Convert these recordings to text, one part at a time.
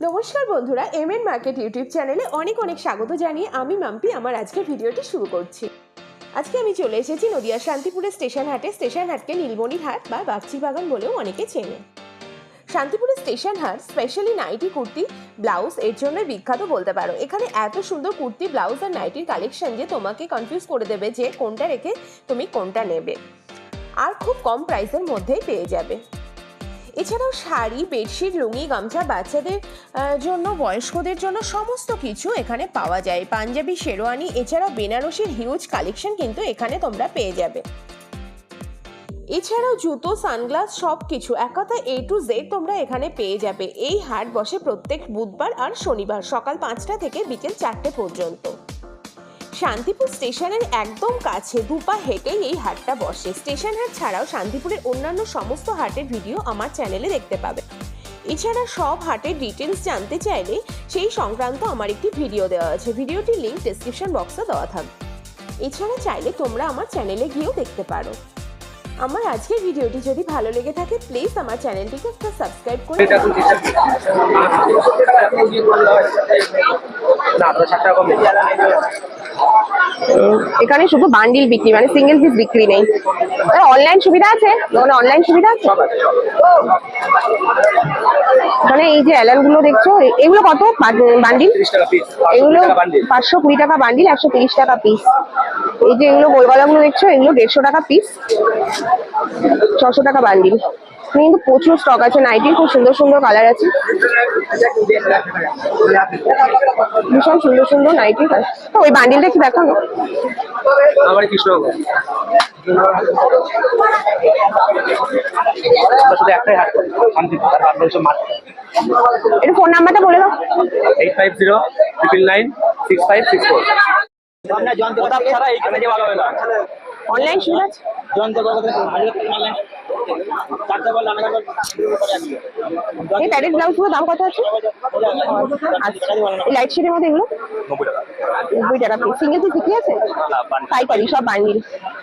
নমস্কার বন্ধুরা M N market YouTube চ্যানেলে অনেক অনেক স্বাগত জানিয়ে আমি মাম্পি, আমার আজকের ভিডিওটি শুরু করছি। আজকে আমি চলে এসেছি নদিয়া শান্তিপুরের স্টেশন হাটে। স্টেশন হাটকে নীলমণির হাট বা বাগচি বাগান বলেও অনেকে চেনে। শান্তিপুরের স্টেশন হাট স্পেশালি নাইটি কুর্তি, ব্লাউজ, এর জন্য বিখ্যাত বলতে পারো। এখানে এত সুন্দর কুর্তি, ব্লাউজ আর নাইটির কালেকশন যে তোমাকে কনফিউজ করে দেবে যে কোনটা রেখে তুমি কোনটা নেবে। আর খুব কম প্রাইসের মধ্যেই পেয়ে যাবে। এছাড়াও শাড়ি, বেডশিট, লুঙ্গি, গামছা বাচ্চাদের জন্য, বয়স্কদের জন্য সমস্ত কিছু এখানে পাওয়া যায়। পাঞ্জাবি, শেরওয়ানি, এছাড়াও বেনারসির হিউজ কালেকশন কিন্তু এখানে তোমরা পেয়ে যাবে। এছাড়াও জুতো, সানগ্লাস সব কিছু এক এ টু জেড তোমরা এখানে পেয়ে যাবে। এই হাট বসে প্রত্যেক বুধবার আর শনিবার সকাল পাঁচটা থেকে বিকেল চারটে পর্যন্ত। শান্তিপুর স্টেশনের একদম কাছে দুপা হেঁটেই এই হাটটা বসে। স্টেশন হাট ছাড়াও শান্তিপুরের অন্যান্য সমস্ত হাটের ভিডিও আমার চ্যানেলে দেখতে পাবে। এছাড়া সব হাটের ডিটেলস জানতে চাইলে সেই সংক্রান্ত আমার একটি ভিডিও দেওয়া আছে। ভিডিওটির লিঙ্ক ডেসক্রিপশন বক্সে দেওয়া থাকবে। এছাড়া চাইলে তোমরা আমার চ্যানেলে গিয়েও দেখতে পারো। আমার আজকের ভিডিওটি যদি ভালো লেগে থাকে প্লিজ আমার চ্যানেলটিকে একটা সাবস্ক্রাইব করে না এখানে শুধু বান্ডিল বিক্রি মানে সিঙ্গেল পিস বিক্রি নেই। অনলাইন সুবিধা আছে? দোকানে অনলাইন সুবিধা আছে? মানে এই যে অ্যালানগুলো দেখছ এগুলো কত বান্ডিল এগুলো পাঁচশো কুড়ি টাকা বান্ডিল একশো তিরিশ টাকা পিস এই যে এগুলো গোলগলাগুলো দেখছ এগুলো দেড়শো টাকা পিস ছশো টাকা বান্ডিল কিন্তু প্রচুর স্টক আছে নাইটির খুব সুন্দর সুন্দর কালার আছে। ভীষণ সুন্দর সুন্দর নাইটি তো ওই বান্ডিলটা একটু দেখো একটু ফোন নাম্বারটা বলে দাও। Eight five zero triple nine six five six four Pratap ছাড়া এইখানে যে ভালো হবে না। অনলাইন সুবিধা আছে? এই প্যারেড ব্লাউজগুলো দাম কত আছে? আচ্ছা এই লাইট শেডের মধ্যে এগুলো? নব্বই টাকা পিস সিঙ্গেল পিস বিক্রি আছে? পাইকারি সব বান্ডিল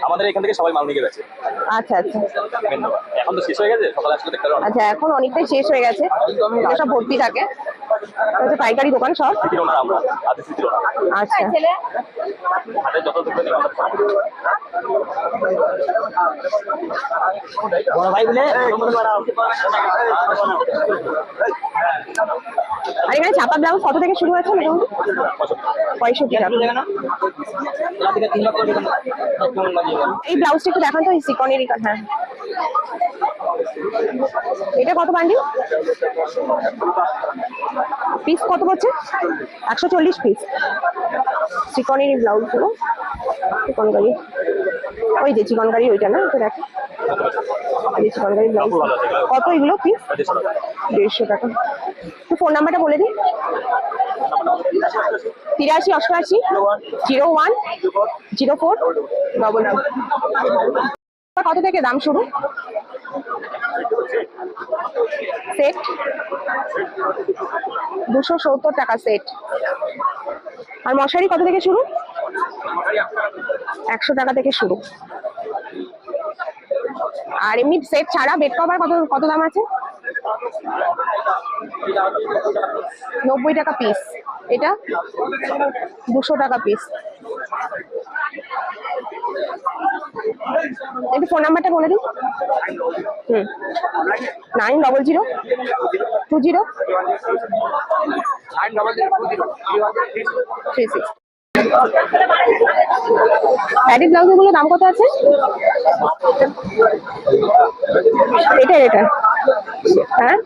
আমাদের এখান থেকে সবাই মাল নিয়ে গেছে। আচ্ছা আচ্ছা। এখন তো শেষ হয়ে গেছে সকালে আসলে দেখতে আচ্ছা এখন অনেকটাই শেষ হয়ে গেছে। সব ভর্তি থাকে। হচ্ছে পাইকারি দোকান সব। আচ্ছা। যত বড় ভাই বলে আর এখানে ছাপা ব্লাউজ কত থেকে শুরু আছে পঁয়ষট্টি টাকা এই ব্লাউজটা একটু দেখান তো, এই সিকনেরই হ্যাঁ। এটা কত বান্ডিল পিস কত পড়ছে? একশো চল্লিশ পিস চিকনের ব্লাউজগুলো। চিকনকারি ওই যে চিকনকারি ওইটা না, এটা দেখো যে চিকনকারি কত এগুলো পিস দেড়শো টাকা। তো ফোন নাম্বারটা বলে দিই। তিরাশি অষ্টআশি zero one zero four double two কত থেকে দাম শুরু? সেট দুশো সত্তর টাকা সেট আর মশারি কত থেকে শুরু? একশো টাকা থেকে শুরু। আর এমনি সেট ছাড়া বেড কভার কত কত দাম আছে? নব্বই টাকা পিস এটা? দুশো টাকা পিস একটু ফোন নাম্বারটা বলে দিন। হুম। Nine double zero two zero three six paddy ব্লাউজগুলো দাম কত আছে? এটা এটা। হ্যাঁ?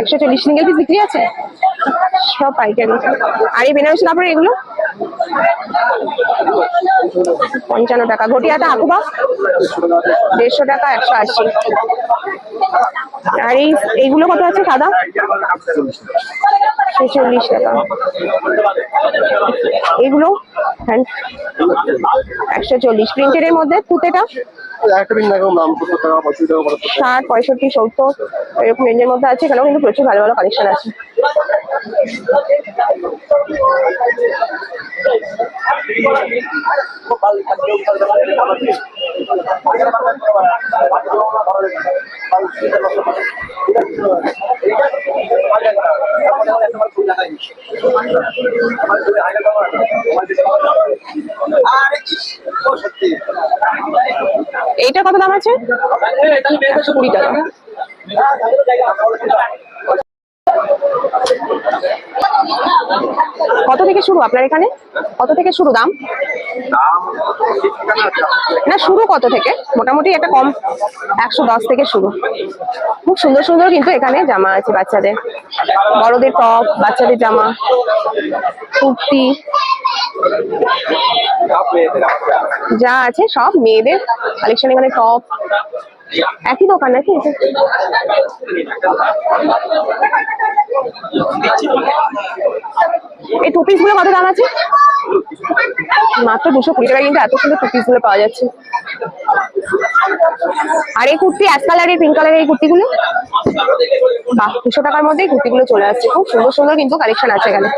একশো চল্লিশ সিঙ্গেল পিস বিক্রি আছে? সব পাইকারি। আর এই বেনারসি কাপড় এগুলো? পঞ্চান্ন টাকা। ঘটিয়াটা আকুবা দেড়শো টাকা, একশো আশি। আর এই, এইগুলো কত আছে, সাদা? ছেচল্লিশ টাকা। এগুলো হ্যাঁ একশো চল্লিশ। প্রিন্টের মধ্যে টাকা। ষাট পঁয়ষট্টি সত্তর এরকম রেঞ্জের মধ্যে আছে। এখানেও কিন্তু প্রচুর ভালো ভালো কালেকশন আছে এইটা কত দাম আছে? কুড়ি টাকা কত থেকে শুরু আপনার এখানে? কত থেকে শুরু দাম? না, শুরু কত থেকে? মোটামুটি একটা কম, একশো দশ থেকে শুরু। খুব সুন্দর সুন্দর কিন্তু এখানে জামা আছে বাচ্চাদের। বড়দের টপ, বাচ্চাদের জামা, কুর্তি। যা আছে সব মেয়েদের কালেকশন এখানে টপ একই দোকান নাকি এই টু পিসগুলো কত দাম আছে? মাত্র দুশো কুড়ি টাকা কিন্তু এত সুন্দর টু পিসগুলো পাওয়া যাচ্ছে। আর এই কুর্তি অ্যাশ কালারের পিঙ্ক কালারের এই কুর্তি গুলো বাহ, দুশো টাকার মধ্যে এই কুর্তিগুলো চলে আসছে। খুব সুন্দর সুন্দর কিন্তু কালেকশন আছে এখানে।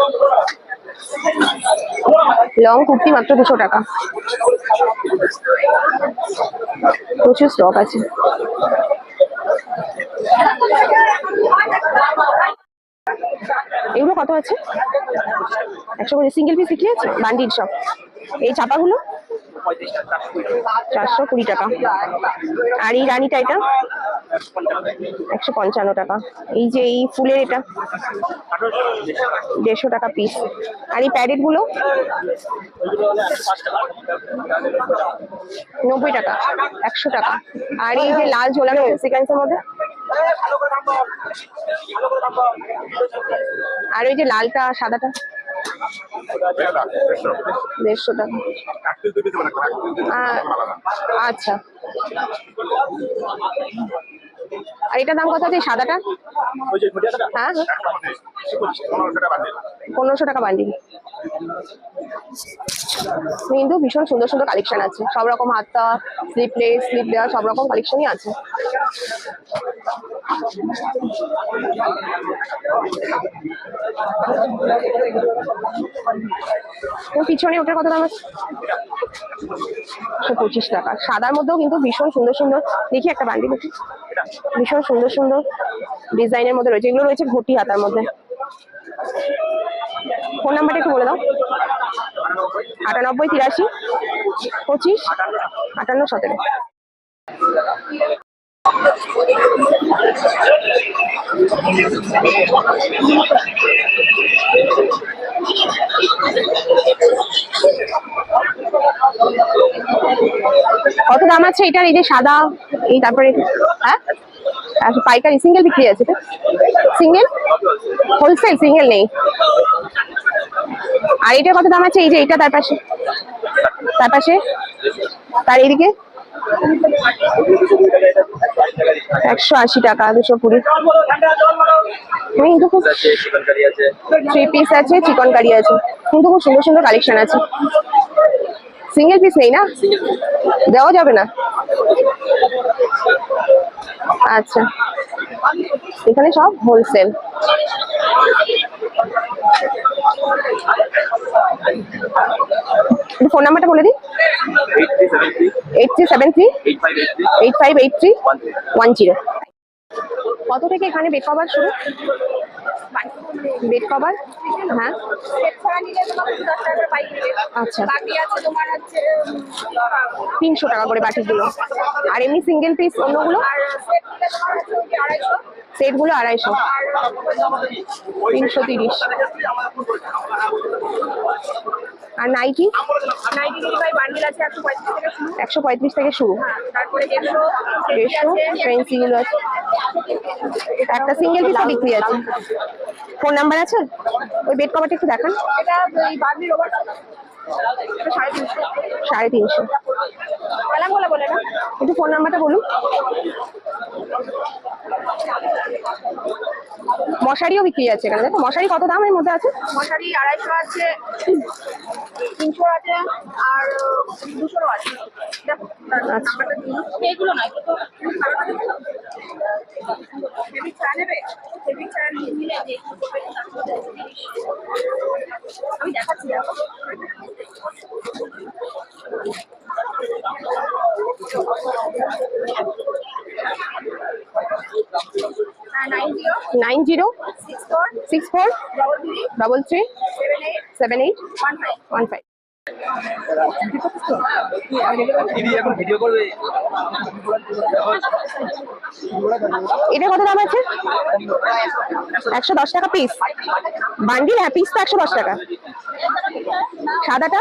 লং কুর্তি মাত্র দুশো টাকা। প্রচুর স্টক আছে। এগুলো কত আছে? একশো করে সিঙ্গেল পিস বিক্রি আছে? বান্ডিল সব এই চাপাগুলো? চারশো কুড়ি টাকা। আর এই রানীটা এটা? একশো পঞ্চান্ন টাকা। এই যে এই ফুলের এটা দেড়শো টাকা পিস আর এই প্যারেটগুলো? নব্বই টাকা, একশো টাকা। আর এই যে লাল ঝোলানো সিকোয়েন্সের মধ্যে? আর ওই যে লালটা, সাদাটা? দেড়শো টাকা। আচ্ছা। আর এটার দাম কত আছে? সাদাটা? হ্যাঁ। পনেরোশো টাকা বান্ডিল কিন্তু ভীষণ সুন্দর সুন্দর কালেকশন আছে। সব রকম হাতটা স্লিপলেস স্লিপ দেওয়া সব রকম কালেকশনই আছে। পিছনে ওটার কত দাম আছে? পঁচিশ টাকা। সাদার মধ্যেও কিন্তু ভীষণ সুন্দর সুন্দর, দেখি একটা বান্ডিল দেখি। ভীষণ সুন্দর সুন্দর ডিজাইনের মধ্যে রয়েছে। এগুলো রয়েছে ঘটি হাতার মধ্যে। ফোন নাম্বারটা একটু বলে দাও। আটানব্বই, তিরাশি, পঁচিশ, আটান্ন, সতেরো। কত দাম আছে এটার এই যে সাদা এই তারপরে হ্যাঁ? আচ্ছা পাইকারি সিঙ্গেল বিক্রি আছে তো? সিঙ্গেল হোলসেল সিঙ্গেল নেই। আর এটার কত দাম আছে? এই যে এটা তার পাশে। তার পাশে? তার এইদিকে একশো আশি টাকা দুশো কুড়ি। কিন্তু খুব থ্রি পিস আছে চিকন কারি আছে। কিন্তু খুব সুন্দর সুন্দর কালেকশন আছে। সিঙ্গেল পিস নেই না? দেওয়া যাবে না? আচ্ছা। এখানে সব হোলসেল ফোন নাম্বারটা বলে দিই। Eight three seven three eight five eight three one zero কত থেকে এখানে বেড শুরু? Bed cover? হ্যাঁ। আচ্ছা। তিনশো টাকা করে বাটিগুলো আর এমনি সিঙ্গেল পিস অন্যগুলো? সেটগুলো আড়াইশো। তিনশো তিরিশ। আর নাইটি একশো পঁয়ত্রিশ থেকে শুরু। দেড়শো। ফ্রেন্সিগুলো আছে। একটা সিঙ্গেল পিসও বিক্রি আছে। ফোন নাম্বার আছে? ওই বেড কভারটা একটু দেখান। সাড়ে তিনশো। সাড়ে তিনশো। কালাম বলে বলে না? একটু ফোন নাম্বারটা বলুন। মশারিও বিক্রি আছে এখানে দেখো। মশারি কত দাম এর মধ্যে আছে? মশারি আড়াইশো আছে তিনশো আছে আর দুশোরও আছে। আচ্ছা। আমি দেখাচ্ছি দেখো nine zero six four double three seven eight one five. দিদি এখন ভিডিও করবে? এটা কত দাম আছে? একশো দশ টাকা পিস বান্ডিল হ্যাঁ পিস তো একশো দশ টাকা। সাদাটা?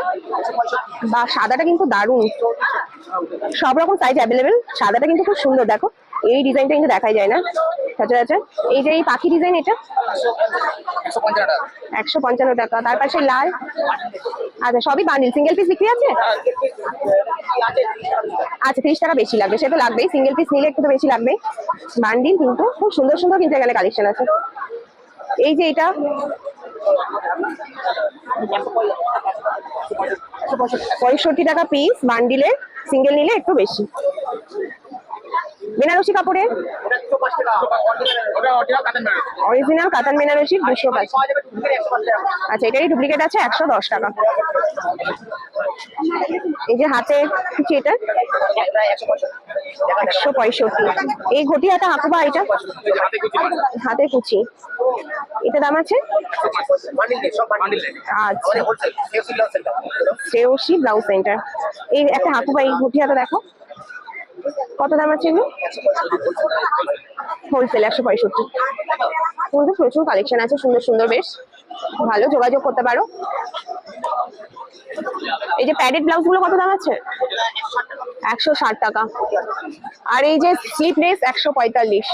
বা সাদাটা কিন্তু দারুণ। সব রকম সাইজ অ্যাভেলেবেল সাদাটা কিন্তু খুব সুন্দর, দেখো। এই ডিজাইনটা কিন্তু দেখাই যায় না। সচরাচর এই যে এই পাখি ডিজাইন এটা। একশো পঞ্চান্ন টাকা। তার পাশে লাল। আচ্ছা সবই বান্ডিল সিঙ্গেল পিস বিক্রি আছে? আচ্ছা তিরিশ টাকা বেশি লাগবে সে তো লাগবেই। সিঙ্গেল পিস নিলে একটু তো বেশি লাগবে বান্ডিল কিন্তু খুব সুন্দর সুন্দর কিন্তু এখানে কালেকশন আছে। এই যে এটা। পঁয়ষট্টি টাকা পিস বান্ডিলে সিঙ্গেল নিলে একটু বেশি। বেনারসি কাপড়ের অরিজিনাল কাতান বেনারসি দুশো পাঁচ। আচ্ছা এটারই ডুপ্লিকেট আছে একশো দশ টাকা। এই যে হাতে কুচি এটা? একশো পঁয়ষট্টি। এই ঘটি হাতে হাঁকুবা এটা? হাতে কুচি। এটা দাম আছে? আচ্ছা। Shreyasi blouse centre. এই একটা হাঁকুবা এই ঘটি হাতে দেখো। কত দাম আছে এগুলো? হোলসেল একশো পঁয়ষট্টি। কিন্তু প্রচুর কালেকশন আছে, সুন্দর সুন্দর বেশ। ভালো যোগাযোগ করতে পারো। এই যে প্যাডেড ব্লাউজগুলো কত দাম আছে? একশো ষাট টাকা। আর এই যে স্লিপলেস একশো পঁয়তাল্লিশ।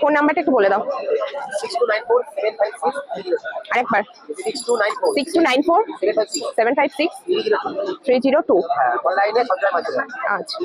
ফোন নাম্বারটা একটু বলে দাও। আরেকবার। Six two nine four seven five six three zero two আচ্ছা।